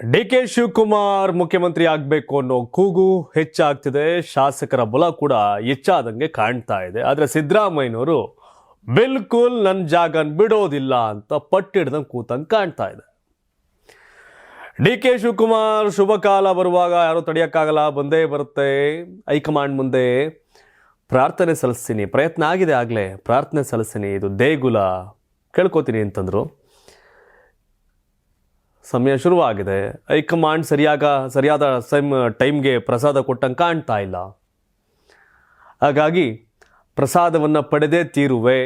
D K Shivakumar ಮುಖ್ಯಮಂತ್ರಿ ಆಗಬೇಕು ಅನ್ನೋ ಕೂಗು ಹೆಚ್ಚಾಗ್ತಿದೆ. ಶಾಸಕರ ಬಲ ಕೂಡ ಹೆಚ್ಚಾದಂಗೆ ಕಾಣ್ತಾ ಇದೆ. ಆದರೆ ಸಿದ್ದರಾಮಯ್ಯನವರು ಬಿಲ್ಕುಲ್ ನನ್ನ ಜಾಗನ್ ಬಿಡೋದಿಲ್ಲ ಅಂತ ಪಟ್ಟಿಡ್ದಂಗೆ ಕೂತಂಗೆ ಕಾಣ್ತಾ ಇದೆ. ಡಿ ಕೆ ಶಿವಕುಮಾರ್ ಶುಭ ಕಾಲ ಬರುವಾಗ ಯಾರು ತಡೆಯೋಕ್ಕಾಗಲ್ಲ, ಬಂದೇ ಬರುತ್ತೆ. ಹೈಕಮಾಂಡ್ ಮುಂದೆ ಪ್ರಾರ್ಥನೆ ಸಲ್ಲಿಸ್ತೀನಿ. ಪ್ರಯತ್ನ ಆಗಿದೆ ಆಗಲೇ. ಪ್ರಾರ್ಥನೆ ಸಲ್ಲಿಸ್ತೀನಿ. ಇದು ದೇಗುಲ. ಕೇಳ್ಕೊತೀನಿ ಅಂತಂದರು. ಸಮಯ ಶುರುವಾಗಿದೆ. ಹೈಕಮಾಂಡ್ ಸರಿಯಾಗ, ಸರಿಯಾದ ಸೈಮ್, ಟೈಮ್ಗೆ ಪ್ರಸಾದ ಕೊಟ್ಟಂಗೆ ಕಾಣ್ತಾ ಇಲ್ಲ. ಹಾಗಾಗಿ ಪ್ರಸಾದವನ್ನು ಪಡೆದೇ ತೀರುವೆ.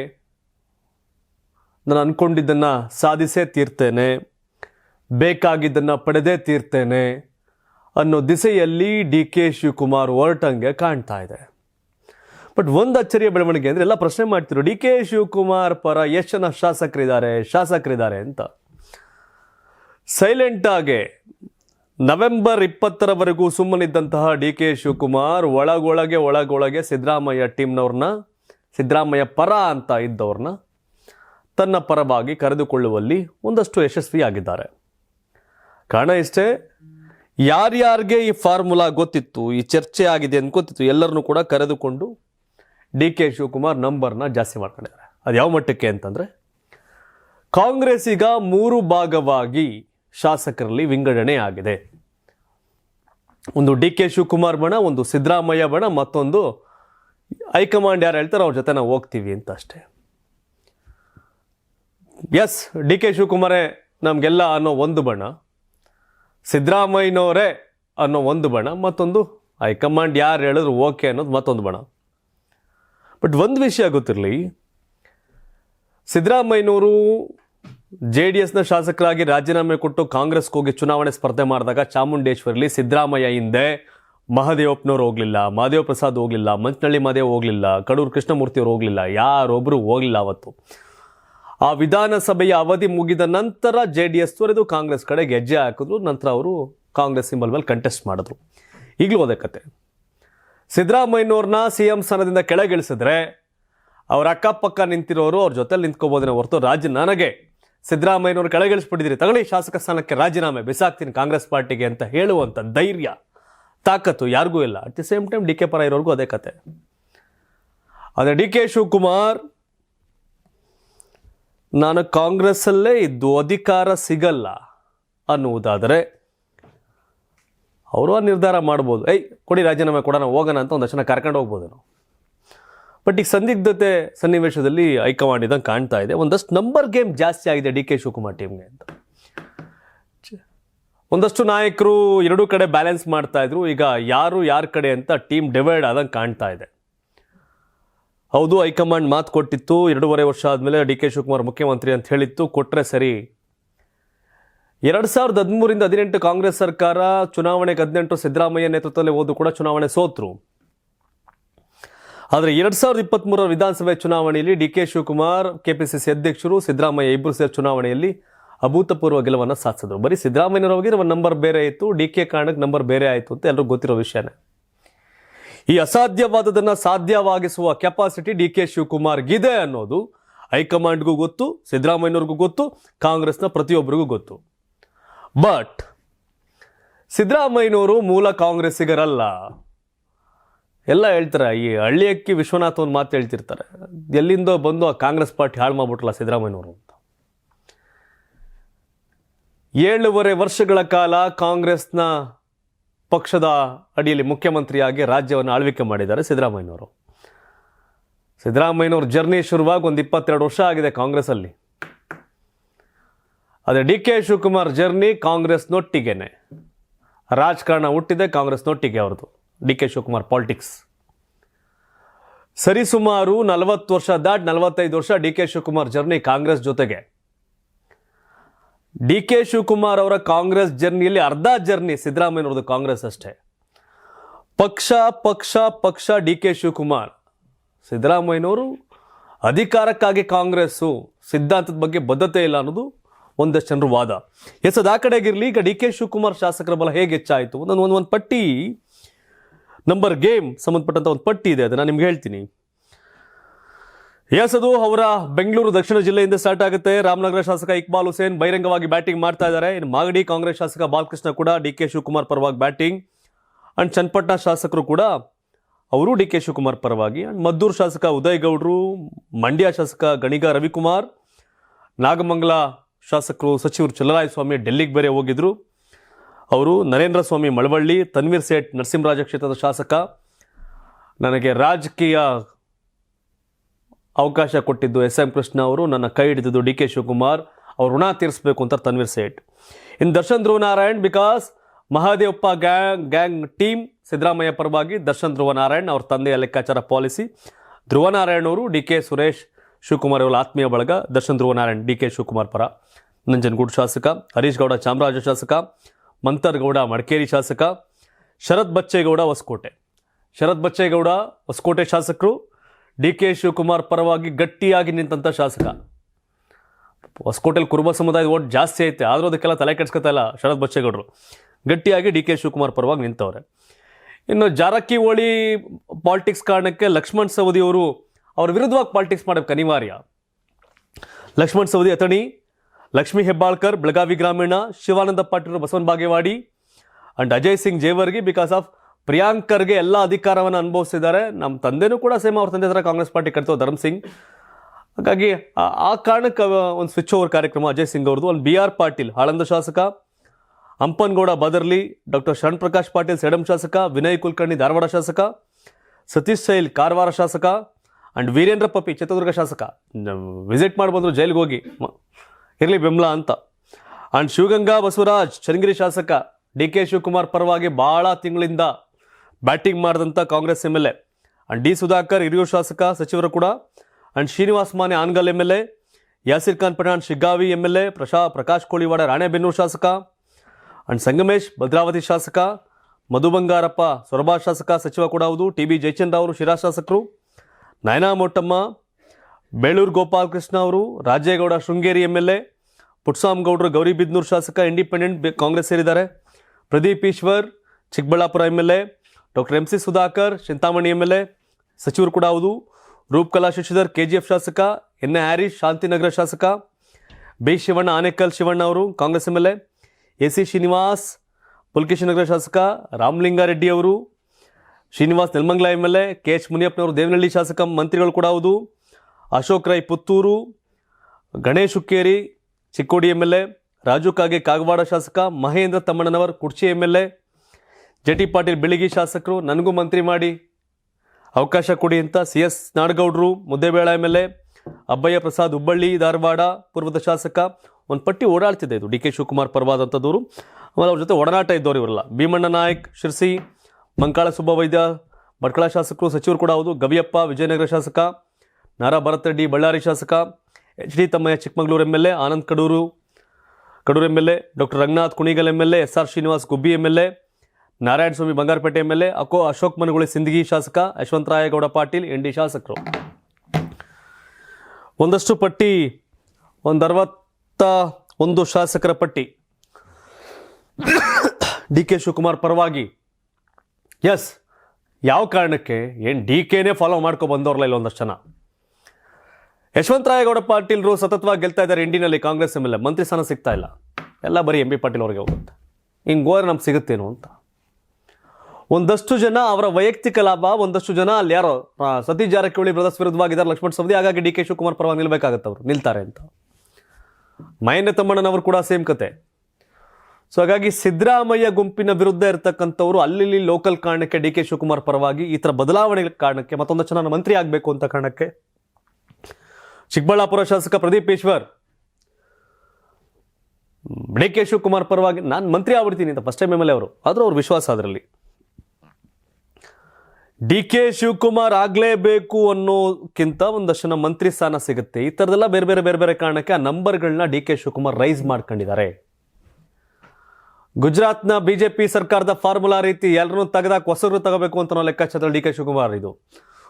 ನಾನು ಅಂದ್ಕೊಂಡಿದ್ದನ್ನು ಸಾಧಿಸೇ ತೀರ್ತೇನೆ. ಬೇಕಾಗಿದ್ದನ್ನು ಪಡೆದೇ ತೀರ್ತೇನೆ ಅನ್ನೋ ದಿಸೆಯಲ್ಲಿ ಡಿ ಕೆ ಶಿವಕುಮಾರ್ ಹೊರಟಂಗೆ ಕಾಣ್ತಾ ಇದೆ. ಬಟ್ ಒಂದು ಅಚ್ಚರಿಯ ಬೆಳವಣಿಗೆ ಅಂದರೆ ಎಲ್ಲ ಪ್ರಶ್ನೆ ಮಾಡ್ತಿದ್ರು, ಡಿ ಕೆ ಶಿವಕುಮಾರ್ ಪರ ಎಷ್ಟು ಜನ ಶಾಸಕರಿದ್ದಾರೆ ಶಾಸಕರಿದ್ದಾರೆ ಅಂತ. ಸೈಲೆಂಟ್ ಆಗಿ ನವೆಂಬರ್ ಇಪ್ಪತ್ತರವರೆಗೂ ಸುಮ್ಮನಿದ್ದಂತಹ ಡಿ ಕೆ ಶಿವಕುಮಾರ್ ಒಳಗೊಳಗೆ ಒಳಗೊಳಗೆ ಸಿದ್ದರಾಮಯ್ಯ ಟೀಮ್ನವ್ರನ್ನ, ಸಿದ್ದರಾಮಯ್ಯ ಪರ ಅಂತ ಇದ್ದವ್ರನ್ನ ತನ್ನ ಪರವಾಗಿ ಕರೆದುಕೊಳ್ಳುವಲ್ಲಿ ಒಂದಷ್ಟು ಯಶಸ್ವಿಯಾಗಿದ್ದಾರೆ. ಕಾರಣ ಇಷ್ಟೇ, ಯಾರ್ಯಾರಿಗೆ ಈ ಫಾರ್ಮುಲಾ ಗೊತ್ತಿತ್ತು, ಈ ಚರ್ಚೆ ಆಗಿದೆ ಅಂತ ಗೊತ್ತಿತ್ತು, ಎಲ್ಲರನ್ನೂ ಕೂಡ ಕರೆದುಕೊಂಡು ಡಿ ಕೆ ಶಿವಕುಮಾರ್ ನಂಬರ್ನ ಜಾಸ್ತಿ ಮಾಡ್ಕೊಂಡಿದ್ದಾರೆ. ಅದು ಯಾವ ಮಟ್ಟಕ್ಕೆ ಅಂತಂದರೆ, ಕಾಂಗ್ರೆಸ್ ಈಗ ಮೂರು ಭಾಗವಾಗಿ ಶಾಸಕರಲ್ಲಿ ವಿಂಗಡಣೆ ಆಗಿದೆ. ಒಂದು ಡಿ ಕೆ ಶಿವಕುಮಾರ್ ಬಣ, ಒಂದು ಸಿದ್ದರಾಮಯ್ಯ ಬಣ, ಮತ್ತೊಂದು ಹೈಕಮಾಂಡ್ ಯಾರು ಹೇಳ್ತಾರೋ ಅವ್ರ ಜೊತೆ ನಾವು ಹೋಗ್ತೀವಿ ಅಂತ ಅಷ್ಟೇ. ಎಸ್, ಡಿ ಕೆ ಶಿವಕುಮಾರೇ, ನಮಗೆಲ್ಲ ಅನ್ನೋ ಒಂದು ಬಣ, ಸಿದ್ದರಾಮಯ್ಯನವರೇ ಅನ್ನೋ ಒಂದು ಬಣ, ಮತ್ತೊಂದು ಹೈಕಮಾಂಡ್ ಯಾರು ಹೇಳಿದ್ರು ಓಕೆ ಅನ್ನೋದು ಮತ್ತೊಂದು ಬಣ. ಬಟ್ ಒಂದು ವಿಷಯ ಗೊತ್ತಿರಲಿ, ಸಿದ್ದರಾಮಯ್ಯನವರು ಜೆ ಡಿ ಎಸ್ನ ಶಾಸಕರಾಗಿ ರಾಜೀನಾಮೆ ಕೊಟ್ಟು ಕಾಂಗ್ರೆಸ್ಗೆ ಹೋಗಿ ಚುನಾವಣೆ ಸ್ಪರ್ಧೆ ಮಾಡಿದಾಗ ಚಾಮುಂಡೇಶ್ವರಿಲಿ ಸಿದ್ದರಾಮಯ್ಯ ಹಿಂದೆ ಮಹದೇವಪ್ಪನವ್ರು ಹೋಗಲಿಲ್ಲ ಮಹದೇವ ಪ್ರಸಾದ್ ಹೋಗಲಿಲ್ಲ ಮಂಚನಳ್ಳಿ ಮಹದೇವ್ ಹೋಗಲಿಲ್ಲ, ಕಡೂರು ಕೃಷ್ಣಮೂರ್ತಿ ಅವರು ಹೋಗಲಿಲ್ಲ ಯಾರೊಬ್ಬರು ಹೋಗಲಿಲ್ಲ ಅವತ್ತು. ಆ ವಿಧಾನಸಭೆಯ ಅವಧಿ ಮುಗಿದ ನಂತರ ಜೆ ಡಿ ಎಸ್ ತೊರೆದು ಕಾಂಗ್ರೆಸ್ ಕಡೆಗೆ ಹೆಜ್ಜೆ ಹಾಕಿದ್ರು, ನಂತರ ಅವರು ಕಾಂಗ್ರೆಸ್ ಸಿಂಬಲ್ ಮೇಲೆ ಕಂಟೆಸ್ಟ್ ಮಾಡಿದ್ರು. ಈಗಲೂ ಅದೇ ಕತೆ. ಸಿದ್ದರಾಮಯ್ಯನವ್ರನ್ನ ಸಿ ಎಂ ಸ್ಥಾನದಿಂದ ಕೆಳಗಿಳಿಸಿದ್ರೆ, ಅವರ ಅಕ್ಕಪಕ್ಕ ನಿಂತಿರೋರು ಅವ್ರ ಜೊತೆಲಿ ನಿಂತ್ಕೋಬೋದನ್ನ ಹೊರತು ರಾಜ್ಯ ನನಗೆ ಸಿದ್ದರಾಮಯ್ಯನವ್ರು ಕೆಳಗಿಳಿಸ್ಬಿಟ್ಟಿದ್ದೀರಿ. ತಗೊಳ್ಳಿ, ಶಾಸಕ ಸ್ಥಾನಕ್ಕೆ ರಾಜೀನಾಮೆ, ಬಿಸಾಕ್ತೀನಿ ಕಾಂಗ್ರೆಸ್ ಪಾರ್ಟಿಗೆ ಅಂತ ಹೇಳುವಂಥ ಧೈರ್ಯ, ತಾಕತ್ತು ಯಾರಿಗೂ ಇಲ್ಲ. At the same time D K ಪರ ಇರೋರ್ಗೂ ಅದೇ ಕತೆ. ಆದರೆ ಡಿ ಕೆ ಶಿವಕುಮಾರ್, ನಾನು ಕಾಂಗ್ರೆಸ್ಸಲ್ಲೇ ಇದ್ದು ಅಧಿಕಾರ ಸಿಗಲ್ಲ ಅನ್ನುವುದಾದರೆ ಅವರು ನಿರ್ಧಾರ ಮಾಡ್ಬೋದು. ಏಯ್, ಕೊಡಿ ರಾಜೀನಾಮೆ ಕೊಡೋಣ, ಹೋಗೋಣ ಅಂತ ಒಂದಷ್ಟು ಜನ ಕರ್ಕೊಂಡು ಹೋಗ್ಬೋದು ನಾವು ಬಟ್ ಈಗ ಸಂದಿಗ್ಧತೆ ಸನ್ನಿವೇಶದಲ್ಲಿ ಹೈಕಮಾಂಡ್ ಇದ್ದಂಗೆ ಕಾಣ್ತಾ ಇದೆ. ಒಂದಷ್ಟು ನಂಬರ್ ಗೇಮ್ ಜಾಸ್ತಿ ಆಗಿದೆ ಡಿ ಕೆ ಶಿವಕುಮಾರ್ ಟೀಮ್ಗೆ ಅಂತ. ಒಂದಷ್ಟು ನಾಯಕರು ಎರಡೂ ಕಡೆ ಬ್ಯಾಲೆನ್ಸ್ ಮಾಡ್ತಾ ಇದ್ರು. ಈಗ ಯಾರು ಯಾರ ಕಡೆ ಅಂತ ಟೀಮ್ ಡಿವೈಡ್ ಆದಂಗೆ ಕಾಣ್ತಾ ಇದೆ. ಹೌದು, ಹೈಕಮಾಂಡ್ ಮಾತು ಕೊಟ್ಟಿತ್ತು. ಎರಡೂವರೆ ವರ್ಷ ಆದಮೇಲೆ ಡಿ ಕೆ ಶಿವಕುಮಾರ್ ಮುಖ್ಯಮಂತ್ರಿ ಅಂತ ಹೇಳಿತ್ತು. ಕೊಟ್ಟರೆ ಸರಿ. ಎರಡು ಸಾವಿರದ ಹದಿಮೂರಿಂದ ಹದಿನೆಂಟು ಕಾಂಗ್ರೆಸ್ ಸರ್ಕಾರ, ಚುನಾವಣೆಗೆ ಹದಿನೆಂಟು ಸಿದ್ದರಾಮಯ್ಯ ನೇತೃತ್ವದಲ್ಲಿ ಹೋದು ಕೂಡ ಚುನಾವಣೆ ಸೋತ್ರು. ಆದರೆ ಎರಡು ಸಾವಿರದ ಇಪ್ಪತ್ತ್ಮೂರರ ವಿಧಾನಸಭೆ ಚುನಾವಣೆಯಲ್ಲಿ ಡಿ ಕೆ ಶಿವಕುಮಾರ್, ಕೆಪಿಸಿಸಿ ಅಧ್ಯಕ್ಷರು, ಸಿದ್ದರಾಮಯ್ಯ ಇಬ್ಬರು ಸೇರಿ ಚುನಾವಣೆಯಲ್ಲಿ ಅಭೂತಪೂರ್ವ ಗೆಲುವನ್ನು ಸಾಧಿಸಿದ್ರು. ಬರೀ ಸಿದ್ದರಾಮಯ್ಯನವರಿಗೆ ಒಂದು ನಂಬರ್ ಬೇರೆ ಇತ್ತು, ಡಿ ಕೆ ಕಾರಣಕ್ಕೆ ನಂಬರ್ ಬೇರೆ ಆಯಿತು ಅಂತ ಎಲ್ಲರೂ ಗೊತ್ತಿರೋ ವಿಷಯನೇ. ಈ ಅಸಾಧ್ಯವಾದದನ್ನು ಸಾಧ್ಯವಾಗಿಸುವ ಕೆಪಾಸಿಟಿ ಡಿ ಕೆ ಶಿವಕುಮಾರ್ಗಿದೆ ಅನ್ನೋದು ಹೈಕಮಾಂಡ್ಗೂ ಗೊತ್ತು, ಸಿದ್ದರಾಮಯ್ಯನವ್ರಿಗೂ ಗೊತ್ತು, ಕಾಂಗ್ರೆಸ್ನ ಪ್ರತಿಯೊಬ್ಬರಿಗೂ ಗೊತ್ತು. ಬಟ್ ಸಿದ್ದರಾಮಯ್ಯನವರು ಮೂಲ ಕಾಂಗ್ರೆಸ್ಸಿಗರಲ್ಲ. ಎಲ್ಲ ಹೇಳ್ತಾರೆ, ಈ ಹಳ್ಳಿ ಅಕ್ಕಿ ವಿಶ್ವನಾಥ್ ಒಂದು ಮಾತು ಹೇಳ್ತಿರ್ತಾರೆ. ಎಲ್ಲಿಂದೋ ಬಂದು ಆ ಕಾಂಗ್ರೆಸ್ ಪಾರ್ಟಿ ಹಾಳು ಮಾಡ್ಬಿಟ್ಲ ಸಿದ್ದರಾಮಯ್ಯನವರು ಅಂತ. ಏಳುವರೆ ವರ್ಷಗಳ ಕಾಲ ಕಾಂಗ್ರೆಸ್ನ ಪಕ್ಷದ ಅಡಿಯಲ್ಲಿ ಮುಖ್ಯಮಂತ್ರಿಯಾಗಿ ರಾಜ್ಯವನ್ನು ಆಳ್ವಿಕೆ ಮಾಡಿದ್ದಾರೆ ಸಿದ್ದರಾಮಯ್ಯನವರು. ಸಿದ್ದರಾಮಯ್ಯನವ್ರ ಜರ್ನಿ ಶುರುವಾಗಿ ಒಂದು ಇಪ್ಪತ್ತೆರಡು ವರ್ಷ ಆಗಿದೆ ಕಾಂಗ್ರೆಸ್ಸಲ್ಲಿ ಆದರೆ ಡಿ ಕೆ ಶಿವಕುಮಾರ್ ಜರ್ನಿ ಕಾಂಗ್ರೆಸ್ನೊಟ್ಟಿಗೆನೆ. ರಾಜಕಾರಣ ಹುಟ್ಟಿದೆ ಕಾಂಗ್ರೆಸ್ನೊಟ್ಟಿಗೆ ಅವ್ರದ್ದು. ಡಿ ಕೆ ಶಿವಕುಮಾರ್ ಪಾಲಿಟಿಕ್ಸ್ ಸರಿಸುಮಾರು ನಲವತ್ತು ವರ್ಷ ದಾಟ್ ನಲವತ್ತೈದು ವರ್ಷ D K Shivakumar journey Congress ಜೊತೆಗೆ. ಡಿ ಕೆ ಶಿವಕುಮಾರ್ ಅವರ ಕಾಂಗ್ರೆಸ್ ಜರ್ನಿಯಲ್ಲಿ ಅರ್ಧ ಜರ್ನಿ ಸಿದ್ದರಾಮಯ್ಯನವ್ರದ್ದು ಕಾಂಗ್ರೆಸ್ ಅಷ್ಟೇ. ಪಕ್ಷ ಪಕ್ಷ ಪಕ್ಷ ಡಿ ಕೆ ಶಿವಕುಮಾರ್. ಸಿದ್ದರಾಮಯ್ಯನವರು ಅಧಿಕಾರಕ್ಕಾಗಿ ಕಾಂಗ್ರೆಸ್ಸು ಸಿದ್ಧಾಂತದ ಬಗ್ಗೆ ಬದ್ಧತೆ ಇಲ್ಲ ಅನ್ನೋದು ಒಂದಷ್ಟು ಜನರು ವಾದ. ಎಸ್, ಅದು ಆ ಕಡೆಗಿರಲಿ. ಈಗ ಡಿ ಕೆ ಶಿವಕುಮಾರ್ ಶಾಸಕರ ಬಲ ಹೇಗೆ ಹೆಚ್ಚಾಯಿತು? ಒಂದೊಂದು ಒಂದು ಪಟ್ಟಿ ನಂಬರ್ ಗೇಮ್ ಸಂಬಂಧಪಟ್ಟಂಥ ಒಂದು ಪಟ್ಟಿ ಇದೆ, ಅದನ್ನು ನಿಮ್ಗೆ ಹೇಳ್ತೀನಿ. ಎಸ್ ಅದು ಅವರ ಬೆಂಗಳೂರು ದಕ್ಷಿಣ ಜಿಲ್ಲೆಯಿಂದ ಸ್ಟಾರ್ಟ್ ಆಗುತ್ತೆ. ರಾಮನಗರ ಶಾಸಕ ಇಕ್ಬಾಲ್ ಹುಸೇನ್ ಬಹಿರಂಗವಾಗಿ ಬ್ಯಾಟಿಂಗ್ ಮಾಡ್ತಾ ಇದ್ದಾರೆ. ಇನ್ನು ಮಾಗಡಿ ಕಾಂಗ್ರೆಸ್ ಶಾಸಕ ಬಾಲಕೃಷ್ಣ ಕೂಡ ಡಿ ಕೆ ಶಿವಕುಮಾರ್ ಪರವಾಗಿ ಬ್ಯಾಟಿಂಗ್. ಅಂಡ್ ಚನ್ನಪಟ್ಟಣ ಶಾಸಕರು ಕೂಡ ಅವರು ಡಿ ಕೆ ಶಿವಕುಮಾರ್ ಪರವಾಗಿ. ಅಂಡ್ ಮದ್ದೂರು ಶಾಸಕ ಉದಯ್ ಗೌಡ್ರು ಮಂಡ್ಯ ಶಾಸಕ ಗಣಿಗ ರವಿಕುಮಾರ್, ನಾಗಮಂಗಲ ಶಾಸಕರು ಸಚಿವರು ಚಲರಾಯಸ್ವಾಮಿ ಡೆಲ್ಲಿಗೆ ಬೇರೆ ಹೋಗಿದ್ರು. ಅವರು ನರೇಂದ್ರ ಸ್ವಾಮಿ ಮಳವಳ್ಳಿ, ತನ್ವೀರ್ ಸೇಠ್ ನರಸಿಂಹರಾಜ ಕ್ಷೇತ್ರದ ಶಾಸಕ. ನನಗೆ ರಾಜಕೀಯ ಅವಕಾಶ ಕೊಟ್ಟಿದ್ದು ಎಸ್ ಎಂ ಕೃಷ್ಣ ಅವರು, ನನ್ನ ಕೈ ಹಿಡಿದಿದ್ದು ಡಿ ಕೆ ಶಿವಕುಮಾರ್. ಅವ್ರ ಋಣ ತೀರಿಸಬೇಕು ಅಂತ ತನ್ವೀರ್ ಸೇಠ್. ಇನ್ನು Darshan Dhruva Narayan because Mahadevappa gang gang team Siddaramaiah ಪರವಾಗಿ ದರ್ಶನ್ ಧ್ರುವ ನಾರಾಯಣ್ ಅವ್ರ ತಂದೆಯ ಲೆಕ್ಕಾಚಾರ ಪಾಲಿಸಿ. ಧ್ರುವ ನಾರಾಯಣ್ ಅವರು ಡಿ ಕೆ ಸುರೇಶ್ ಶಿವಕುಮಾರ್ ಅವರ ಆತ್ಮೀಯ ಬಳಗ, ದರ್ಶನ್ ಧ್ರುವ ನಾರಾಯಣ್ ಡಿ ಕೆ ಶಿವಕುಮಾರ್ ಪರ. ನಂಜನಗೂಡು ಶಾಸಕ, ಹರೀಶ್ ಗೌಡ ಚಾಮರಾಜ ಶಾಸಕ ಮಂತರ್ಗೌಡ ಮಡಿಕೇರಿ ಶಾಸಕ, ಶರತ್ ಬಚ್ಚೇಗೌಡ ಹೊಸಕೋಟೆ. ಶರತ್ ಬಚ್ಚೇಗೌಡ, ಹೊಸಕೋಟೆ ಶಾಸಕರು ಡಿ ಕೆ ಶಿವಕುಮಾರ್ ಪರವಾಗಿ ಗಟ್ಟಿಯಾಗಿ ನಿಂತಂಥ ಶಾಸಕ. ಹೊಸಕೋಟೆಲಿ ಕುರುಬ ಸಮುದಾಯದ ಓಟ್ ಜಾಸ್ತಿ ಐತೆ, ಆದರೂ ಅದಕ್ಕೆಲ್ಲ ತಲೆ ಕೆಡ್ಸ್ಕೊತಾ ಇಲ್ಲ ಶರತ್ ಬಚ್ಚೇಗೌಡರು. ಗಟ್ಟಿಯಾಗಿ ಡಿ ಕೆ ಶಿವಕುಮಾರ್ ಪರವಾಗಿ ನಿಂತವ್ರೆ. ಇನ್ನು ಜಾರಕಿಹೊಳಿ ಪಾಲಿಟಿಕ್ಸ್ ಕಾರಣಕ್ಕೆ ಲಕ್ಷ್ಮಣ್ ಸವದಿ ಅವರು, ಅವ್ರ ವಿರುದ್ಧವಾಗಿ ಪಾಲಿಟಿಕ್ಸ್ ಮಾಡೋಕ್ಕೆ ಅನಿವಾರ್ಯ. ಲಕ್ಷ್ಮಣ್ ಸವದಿ ಅಥಣಿ ಲಕ್ಷ್ಮೀ ಹೆಬ್ಬಾಳ್ಕರ್, ಬೆಳಗಾವಿ ಗ್ರಾಮೀಣ, Shivanand Patil, Basavana Bagewadi. And Ajay Singh Jevargi because of ಪ್ರಿಯಾಂಕರ್ಗೆ ಎಲ್ಲ ಅಧಿಕಾರವನ್ನು ಅನುಭವಿಸಿದ್ದಾರೆ. ನಮ್ಮ ತಂದೆನೂ ಕೂಡ ಸೇಮ್ ಅವ್ರ ತಂದೆ ಹತ್ರ ಕಾಂಗ್ರೆಸ್ ಪಾರ್ಟಿ ಕಟ್ತೋ ಧರ್ಮ್ ಸಿಂಗ್. ಹಾಗಾಗಿ, ಆ- ಕಾರಣಕ್ಕೆ ಒಂದು ಸ್ವಿಚ್ ಓವರ್ ಕಾರ್ಯಕ್ರಮ ಅಜಯ್ ಸಿಂಗ್ ಅವ್ರದ್ದು. ಒಂದು ಬಿ ಆರ್ ಪಾಟೀಲ್ ಆಳಂದ ಶಾಸಕ. ಹಂಪನಗೌಡ ಬದರ್ಲಿ. ಡಾಕ್ಟರ್ ಶರಣ್ ಪ್ರಕಾಶ್ ಪಾಟೀಲ್, ಸೇಡಂ ಶಾಸಕ. ವಿನಯ್ ಕುಲಕರ್ಣಿ, ಧಾರವಾಡ ಶಾಸಕ. ಸತೀಶ್ ಸೈಲ್ ಕಾರವಾರ ಶಾಸಕ. ಅಂಡ್ ವೀರೇಂದ್ರ ಪಪ್ಪಿ ಚಿತ್ರದುರ್ಗ ಶಾಸಕ. ವಿಸಿಟ್ ಮಾಡಿ ಜೈಲಿಗೆ ಹೋಗಿ. ಇರಲಿ ಬೆಂಬಲ ಅಂತ. ಅಂಡ್ ಶಿವಗಂಗಾ ಬಸವರಾಜ್, ಚನ್ನಗಿರಿ ಶಾಸಕ ಡಿ ಕೆ ಶಿವಕುಮಾರ್ ಪರವಾಗಿ ಭಾಳ ತಿಂಗಳಿಂದ ಬ್ಯಾಟಿಂಗ್ ಮಾಡಿದಂಥ Congress M L A. And D Sudhakar, Hiriyur ಶಾಸಕ ಸಚಿವರು ಕೂಡ. And Srinivas Mane, Hangal M L A. Yasir Khan Pathan, Shiggaon M L A. ಪ್ರಶಾ, Prakash Koliwad, Ranebennur ಶಾಸಕ. ಅಂಡ್ ಸಂಗಮೇಶ್, ಭದ್ರಾವತಿ ಶಾಸಕ. ಮಧು ಬಂಗಾರಪ್ಪ, ಸೊರಬಾ ಶಾಸಕ ಸಚಿವ ಕೂಡ ಹೌದು. ಟಿ ಬಿ ಜಯಚಂದ್ರ ಅವರು, ಶಿರಾ ಶಾಸಕರು. ನಯನಾ ಮೋಟಮ್ಮ ಬೇಳೂರು ಗೋಪಾಲಕೃಷ್ಣ ಅವರು, Rajegowda Sringeri M L A ಪುಟ್ಸಾಮಗೌಡರು Gauribidanur ಶಾಸಕ, ಇಂಡಿಪೆಂಡೆಂಟ್ ಕಾಂಗ್ರೆಸ್ ಸೇರಿದ್ದಾರೆ. Pradeep Eshwar, Chikkaballapur M L A doctor M C Sudhakar, Chintamani M L A ಸಚಿವರು ಕೂಡ ಹೌದು. Roopakala Shashidhar K G F ಶಾಸಕ, ಎನ್ ಎ ಹ್ಯಾರಿಸ್ ಶಾಂತಿನಗರ ಶಾಸಕ, ಬಿ ಶಿವಣ್ಣ, ಆನೇಕಲ್ ಶಿವಣ್ಣ ಅವರು, Congress M L A C Srinivas, Pulakeshinagar ಶಾಸಕ, ರಾಮಲಿಂಗಾರೆಡ್ಡಿ ಅವರು, Srinivas Nelamangala M L A K H ಮುನಿಯಪ್ಪನವರು, Devanahalli ಶಾಸಕ, ಮಂತ್ರಿಗಳು ಕೂಡ ಹೌದು. Ashok Rai Puttur, Ganesh Hukkeri, Chikkodi M L A Raju Kage Kagwad ಶಾಸಕ ಮಹೇಂದ್ರ ತಮ್ಮಣ್ಣನವರ್ ಕುರ್ಚಿ ಎಂ ಎಲ್ ಎ ಜಟಿ ಪಾಟೀಲ್ ಬೆಳಿಗ್ಗೆ ಶಾಸಕರು ನನಗೂ ಮಂತ್ರಿ ಮಾಡಿ. ಅವಕಾಶ ಕೊಡಿ ಅಂತ C S ನಾಡಗೌಡರು Muddebihal M L A Abbayya Prasad Hubballi, Dharwad ಪೂರ್ವದ ಶಾಸಕ, ಒಂದು ಪಟ್ಟಿ ಓಡಾಡ್ತಿದ್ದೆ ಇದು. ಡಿ ಕೆ ಶಿವಕುಮಾರ್ ಪರವಾದಂಥದ್ದವರು ಆಮೇಲೆ ಅವ್ರ ಜೊತೆ ಒಡನಾಟ ಇದ್ದವರು ಇವರೆಲ್ಲ. ಭೀಮಣ್ಣ ನಾಯಕ್, ಶಿರ್ಸಿ, ಮಂಕಾಳ ಸುಬ್ಬ ವೈದ್ಯ ಭಟ್ಕಳ ಶಾಸಕರು, ಸಚಿವರು ಕೂಡ ಹೌದು. ಗವಿಯಪ್ಪ, ವಿಜಯನಗರ ಶಾಸಕ ನಾರಾ ಭರತ್ ರೆಡ್ಡಿ, ಬಳ್ಳಾರಿ ಶಾಸಕ H D Thammaiah, Chikkamagaluru M L A Anand Kaduru Kaduru M L A doctor Ranganath Kunigal M L A S R Srinivas Gubbi M L A Narayana Swamy Bangarapete M L A ಅಕೋ Ashok Managuli Sindagi ಶಾಸಕ Yashwantrayagouda Patil, N D ಶಾಸಕರು. ಒಂದಷ್ಟು ಪಟ್ಟಿ ಒಂದು ಅರವತ್ತ ಒಂದು ಶಾಸಕರ ಪಟ್ಟಿ. D K Shivakumar ಪರವಾಗಿ. ಎಸ್, ಯಾವ ಕಾರಣಕ್ಕೆ ಏನು ಡಿ ಕೆನೇ ಫಾಲೋ ಮಾಡ್ಕೊ ಬಂದವ್ರಲ್ಲ ಇಲ್ಲ ಒಂದಷ್ಟು ಜನ? ಯಶವಂತರಾಯಗೌಡ ಪಾಟೀಲ್ರು ಸತತವಾಗಿ ಗೆಲ್ತಾ ಇದ್ದಾರೆ ಇಂಡಿನಲ್ಲಿ. Congress M L A. ಮಂತ್ರಿ ಸ್ಥಾನ ಸಿಗ್ತಾ ಇಲ್ಲ. ಎಲ್ಲ ಬರೀ ಎಂ ಬಿ ಪಾಟೀಲ್ ಅವ್ರಿಗೆ ಹೋಗುತ್ತೆ. ಹಿಂಗೆ ಹೋದ್ರೆ ನಮ್ಗೆ ಸಿಗುತ್ತೇನು ಅಂತ. ಒಂದಷ್ಟು ಜನ ಅವರ ವೈಯಕ್ತಿಕ ಲಾಭ, ಒಂದಷ್ಟು ಜನ ಅಲ್ಲಿ ಯಾರೋ ಸತೀಶ್ ಜಾರಕಿಹೊಳಿ ಬ್ರದರ್ಸ್ ವಿರುದ್ಧವಾಗಿದ್ದಾರೆ ಲಕ್ಷ್ಮಣ್ ಸವದಿ. ಹಾಗಾಗಿ ಡಿ ಕೆ ಶಿವಕುಮಾರ್ ಪರವಾಗಿ ನಿಲ್ಬೇಕಾಗತ್ತೆ ಅವರು ನಿಲ್ತಾರೆ ಅಂತ. ಮಹೇಂದ್ರ ತಮ್ಮಣ್ಣನವರು ಕೂಡ ಸೇಮ್ ಕತೆ. ಸೊ ಹಾಗಾಗಿ ಸಿದ್ದರಾಮಯ್ಯ ಗುಂಪಿನ ವಿರುದ್ಧ ಇರತಕ್ಕಂಥವ್ರು ಅಲ್ಲಿ ಲೋಕಲ್ ಕಾರಣಕ್ಕೆ ಡಿ ಕೆ ಶಿವಕುಮಾರ್ ಪರವಾಗಿ ಈ ಥರ ಬದಲಾವಣೆಗಳ ಕಾರಣಕ್ಕೆ ಮತ್ತೊಂದಷ್ಟು ಜನ ಮಂತ್ರಿ ಆಗಬೇಕು ಅಂತ ಕಾರಣಕ್ಕೆ ಚಿಕ್ಕಬಳ್ಳಾಪುರ ಶಾಸಕ ಪ್ರದೀಪ್ ಈಶ್ವರ್. ಡಿ ಕೆ ಶಿವಕುಮಾರ್ ಪರವಾಗಿ ನಾನು ಮಂತ್ರಿ ಆಗ್ಬಿಡ್ತೀನಿ ಅಂತ first time M L A ಅವರು. ಆದರೂ ಅವ್ರ ವಿಶ್ವಾಸ ಅದರಲ್ಲಿ. ಡಿ ಕೆ ಶಿವಕುಮಾರ್ ಆಗಲೇಬೇಕು ಅನ್ನೋಕ್ಕಿಂತ ಒಂದಷ್ಟು ಜನ ಮಂತ್ರಿ ಸ್ಥಾನ ಸಿಗುತ್ತೆ. ಈ ಥರದೆಲ್ಲ ಬೇರೆ ಬೇರೆ ಬೇರೆ ಬೇರೆ ಕಾರಣಕ್ಕೆ ಆ ನಂಬರ್ಗಳನ್ನ ಡಿ ಕೆ ಶಿವಕುಮಾರ್ ರೈಸ್ ಮಾಡ್ಕೊಂಡಿದ್ದಾರೆ. ಗುಜರಾತ್ನ ಬಿಜೆಪಿ ಸರ್ಕಾರದ ಫಾರ್ಮುಲಾ ರೀತಿ ಎಲ್ಲರನ್ನೂ ತೆಗೆದಾಕ ಹೊಸರು ತಗೋಬೇಕು ಅಂತ ಲೆಕ್ಕಾಚಾರ ಡಿ ಕೆ ಶಿವಕುಮಾರ್ ಇದು.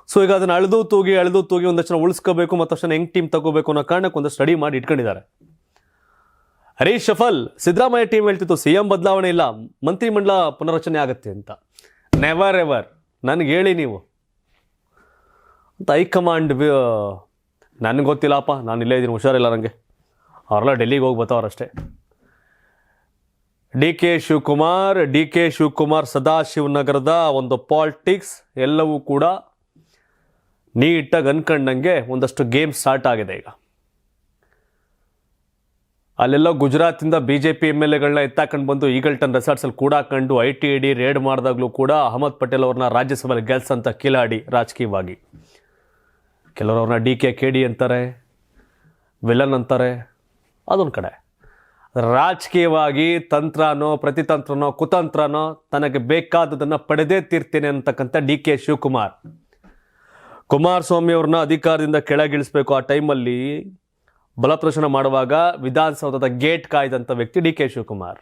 ಸೊ ಈಗ ಅದನ್ನ ಅಳೆದು ತೂಗಿ ಅಳೆದು ತೂಗಿ ಒಂದಷ್ಟು ಉಳಿಸ್ಕೋಬೇಕು ಮತ್ತಷ್ಟು ಹೆಂಗ್ ಟೀಮ್ ತಗೋಬೇಕು ಅನ್ನೋ ಕಾರಣಕ್ಕೆ ಒಂದು ಸ್ಟಡಿ ಮಾಡಿ ಇಟ್ಕೊಂಡಿದ್ದಾರೆ. ಹರೀಶ್ ಶಫಲ್, ಸಿದ್ದರಾಮಯ್ಯ ಟೀಮ್ ಹೇಳ್ತಿತ್ತು ಸಿ ಎಂ ಬದಲಾವಣೆ ಇಲ್ಲ, ಮಂತ್ರಿಮಂಡಲ ಪುನರಚನೆ ಆಗುತ್ತೆ ಅಂತ. ನೆವರ್ ಎವರ್ ನನಗೆ ಹೇಳಿ ನೀವು. ಅಂತ ಹೈಕಮಾಂಡ್ ನನಗೆ ಗೊತ್ತಿಲ್ಲಪ್ಪ, ನಾನು ಇಲ್ಲೇ ಇದ್ದೀನಿ, ಹುಷಾರಿಲ್ಲ ನನಗೆ ಅವರೆಲ್ಲ ಡೆಲ್ಲಿಗೆ ಹೋಗಿ ಬರ್ತಾವ್ರಷ್ಟೇ D K Shivakumar, D K Shivakumar ಸದಾಶಿವನಗರದ ಒಂದು ಪಾಲಿಟಿಕ್ಸ್ ಎಲ್ಲವೂ ಕೂಡ ನೀಟಾಗಿ ಅನ್ಕೊಂಡಂಗೆ ಒಂದಷ್ಟು ಗೇಮ್ ಸ್ಟಾರ್ಟ್ ಆಗಿದೆ ಈಗ. ಅಲ್ಲೆಲ್ಲ ಗುಜರಾತಿಂದ B J P M L ಎಗಳನ್ನ ಎತ್ತಾಕೊಂಡು ಬಂದು ಈಗಲ್ಟನ್ ರೆಸಾರ್ಟ್ಸಲ್ಲಿ ಕೂಡ ಹಾಕೊಂಡು ಐ ಟಿ ಡಿ ರೇಡ್ ಮಾಡಿದಾಗಲೂ ಕೂಡ ಅಹಮದ್ ಪಟೇಲ್ ಅವ್ರನ್ನ ರಾಜ್ಯಸಭೆಯಲ್ಲಿ ಗೆಲ್ಸಂತ ಕಿಲಾಡಿ ರಾಜಕೀಯವಾಗಿ. ಕೆಲವರು ಅವ್ರನ್ನ ಡಿ ಕೆ ಕೆ ಡಿ ಅಂತಾರೆ, ವಿಲನ್ ಅಂತಾರೆ, ಅದೊಂದು ಕಡೆ. ರಾಜಕೀಯವಾಗಿ ತಂತ್ರನೋ ಪ್ರತಿತಂತ್ರನೋ ಕುತಂತ್ರನೋ ತನಗೆ ಬೇಕಾದದನ್ನು ಪಡೆದೇ ತೀರ್ತೇನೆ ಅಂತಕ್ಕಂಥ ಡಿ ಕೆ ಶಿವಕುಮಾರ್. ಕುಮಾರಸ್ವಾಮಿ ಅವ್ರನ್ನ ಅಧಿಕಾರದಿಂದ ಕೆಳಗಿಳಿಸ್ಬೇಕು ಆ ಟೈಮಲ್ಲಿ ಬಲಪ್ರದರ್ಶನ ಮಾಡುವಾಗ ವಿಧಾನಸೌಧದ ಗೇಟ್ ಕಾಯ್ದಂಥ ವ್ಯಕ್ತಿ ಡಿ ಕೆ ಶಿವಕುಮಾರ್.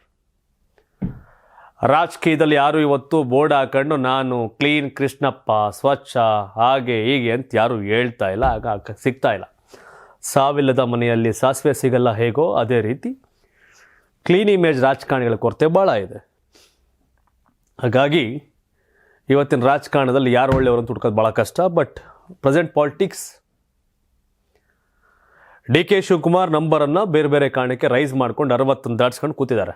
ರಾಜಕೀಯದಲ್ಲಿ ಯಾರು ಇವತ್ತು ಬೋರ್ಡ್ ಹಾಕೊಂಡು ನಾನು ಕ್ಲೀನ್ ಕೃಷ್ಣಪ್ಪ, ಸ್ವಚ್ಛ, ಹಾಗೆ ಹೀಗೆ ಅಂತ ಯಾರು ಹೇಳ್ತಾ ಇಲ್ಲ, ಆಗ ಸಿಗ್ತಾ ಇಲ್ಲ. ಸಾವಿಲ್ಲದ ಮನೆಯಲ್ಲಿ ಸಾಸಿವೆ ಸಿಗಲ್ಲ ಹೇಗೋ ಅದೇ ರೀತಿ ಕ್ಲೀನ್ ಇಮೇಜ್ ರಾಜಕಾರಣಿಗಳ ಕೊರತೆ ಭಾಳ ಇದೆ. ಹಾಗಾಗಿ ಇವತ್ತಿನ ರಾಜಕಾರಣದಲ್ಲಿ ಯಾರು ಒಳ್ಳೆಯವರು ಅಂತ ಹುಡ್ಕೋದು ಭಾಳ ಕಷ್ಟ, but present politics. D K Shivakumar ನಂಬರನ್ನು ಬೇರೆ ಬೇರೆ ಕಾರಣಕ್ಕೆ ರೈಸ್ ಮಾಡ್ಕೊಂಡು ಅರವತ್ತೊಂದು ದಾಟ್ಸ್ಕೊಂಡು ಕೂತಿದ್ದಾರೆ.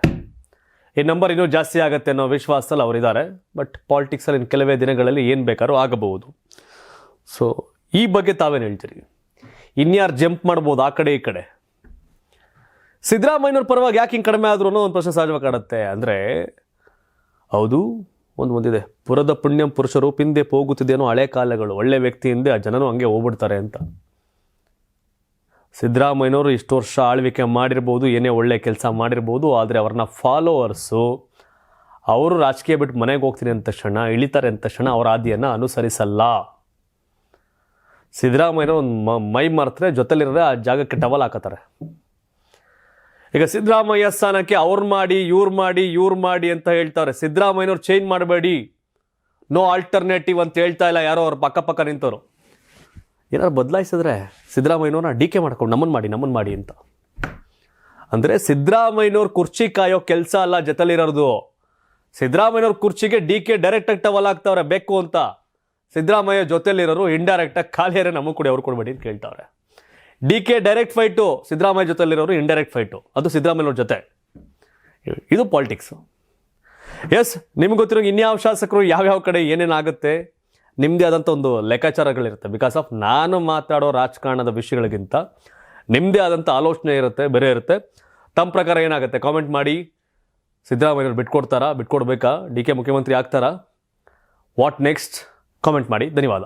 ಈ ನಂಬರ್ ಇನ್ನೂ ಜಾಸ್ತಿ ಆಗುತ್ತೆ ಅನ್ನೋ ವಿಶ್ವಾಸದಲ್ಲಿ ಅವರಿದ್ದಾರೆ. ಬಟ್ ಪಾಲಿಟಿಕ್ಸಲ್ಲಿ ಇನ್ನು ಕೆಲವೇ ದಿನಗಳಲ್ಲಿ ಏನು ಬೇಕಾದ್ರೂ ಆಗಬಹುದು. ಸೊ ಈ ಬಗ್ಗೆ ತಾವೇನು ಹೇಳ್ತೀರಿ? ಇನ್ಯಾರು ಜಂಪ್ ಮಾಡ್ಬೋದು ಆ ಕಡೆ ಈ ಕಡೆ? ಸಿದ್ದರಾಮಯ್ಯನವ್ರ ಪರವಾಗಿ ಯಾಕೆ ಹಿಂಗೆ ಕಡಿಮೆ ಆದರೂ ಅನ್ನೋ ಒಂದು ಪ್ರಶ್ನೆ ಸಹಜವಾಗಿ ಕಾಡುತ್ತೆ. ಅಂದರೆ, ಹೌದು ಒಂದು ಒಂದಿದೆ. ಪುರದ ಪುಣ್ಯಂ ಪುರುಷರು ಪಿಂದೆ ಹೋಗುತ್ತಿದ್ದೇನೋ ಹಳೆ ಕಾಲಗಳು, ಒಳ್ಳೆ ವ್ಯಕ್ತಿಯಿಂದ ಆ ಜನನು ಹಂಗೆ ಹೋಗ್ಬಿಡ್ತಾರೆ ಅಂತ. ಸಿದ್ದರಾಮಯ್ಯನವರು ಇಷ್ಟು ವರ್ಷ ಆಳ್ವಿಕೆ ಮಾಡಿರ್ಬೋದು, ಏನೇ ಒಳ್ಳೆ ಕೆಲಸ ಮಾಡಿರ್ಬೋದು, ಆದರೆ ಅವ್ರನ್ನ ಫಾಲೋವರ್ಸು, ಅವರು ರಾಜಕೀಯ ಬಿಟ್ಟು ಮನೆಗೆ ಹೋಗ್ತೀನಿ ಅಂತ ತಕ್ಷಣ ಇಳಿತಾರೆ ಅಂತ ತಕ್ಷಣ ಅವರ ಆದಿಯನ್ನು ಅನುಸರಿಸಲ್ಲ. ಸಿದ್ದರಾಮಯ್ಯನವರು ಒಂದು ಮ, ಮೈ ಮರೆತರೆ ಜೊತೆಲಿರೋ ಆ ಜಾಗಕ್ಕೆ ಟವಲ್ ಹಾಕತ್ತಾರೆ. ಈಗ ಸಿದ್ದರಾಮಯ್ಯ ಸ್ಥಾನಕ್ಕೆ ಅವ್ರು ಮಾಡಿ, ಇವ್ರು ಮಾಡಿ ಇವ್ರು ಮಾಡಿ ಅಂತ ಹೇಳ್ತಾರೆ. ಸಿದ್ದರಾಮಯ್ಯನವ್ರು ಚೇಂಜ್ ಮಾಡಬೇಡಿ. ನೋ ಆಲ್ಟರ್ನೇಟಿವ್ ಅಂತ ಹೇಳ್ತಾ ಇಲ್ಲ ಯಾರೋ ಅವ್ರ ಪಕ್ಕ ಪಕ್ಕ ನಿಂತವರು. ಏನಾದ್ರು ಬದಲಾಯಿಸಿದ್ರೆ ಸಿದ್ದರಾಮಯ್ಯನವ್ರನ್ನ ಡಿ ಕೆ ಮಾಡ್ಕೊಂಡು ನಮ್ಮನ್ನು ಮಾಡಿ ನಮ್ಮನ್ನು ಮಾಡಿ ಅಂತ. ಅಂದರೆ ಸಿದ್ದರಾಮಯ್ಯನವ್ರ ಕುರ್ಚಿ ಕಾಯೋ ಕೆಲಸ ಅಲ್ಲ ಜೊತೆಲಿರೋದು ಸಿದ್ದರಾಮಯ್ಯನವ್ರ ಕುರ್ಚಿಗೆ ಡಿ ಕೆ ಡೈರೆಕ್ಟಾಗಿ ಟವಲ್ ಆಗ್ತಾವ್ರೆ ಬೇಕು ಅಂತ. ಸಿದ್ದರಾಮಯ್ಯ ಜೊತೆಲಿರೋರು ಇಂಡೈರೆಕ್ಟಾಗಿ ಖಾಲಿಯರೇ ನಮಗೆ ಕೊಡಿ, ಅವ್ರು ಕೊಡಬೇಡಿ ಅಂತ ಕೇಳ್ತಾವ್ರೆ. D K direct fight Siddaramaiah ಜೊತೆಲಿರೋರು indirect fight ಅದು ಸಿದ್ದರಾಮಯ್ಯವ್ರ ಜೊತೆ. ಇದು ಪಾಲಿಟಿಕ್ಸು ಎಸ್ ನಿಮ್ಗೆ ಗೊತ್ತಿರೋ ಇನ್ಯಾವ ಶಾಸಕರು ಯಾವ್ಯಾವ ಕಡೆ ಏನೇನಾಗುತ್ತೆ ನಿಮ್ಮದೇ ಆದಂಥ ಒಂದು ಲೆಕ್ಕಾಚಾರಗಳಿರುತ್ತೆ. ಬಿಕಾಸ್ ಆಫ್ ನಾನು ಮಾತಾಡೋ ರಾಜಕಾರಣದ ವಿಷಯಗಳಿಗಿಂತ ನಿಮ್ಮದೇ ಆದಂಥ ಆಲೋಚನೆ ಇರುತ್ತೆ, ಬೇರೆ ಇರುತ್ತೆ. ತಮ್ಮ ಪ್ರಕಾರ ಏನಾಗುತ್ತೆ? ಕಾಮೆಂಟ್ ಮಾಡಿ. ಸಿದ್ದರಾಮಯ್ಯವ್ರು ಬಿಟ್ಕೊಡ್ತಾರಾ? ಬಿಟ್ಕೊಡ್ಬೇಕಾ? ಡಿ ಕೆ ಮುಖ್ಯಮಂತ್ರಿ ಆಗ್ತಾರಾ? ವಾಟ್ ನೆಕ್ಸ್ಟ್ ಕಾಮೆಂಟ್ ಮಾಡಿ. ಧನ್ಯವಾದ.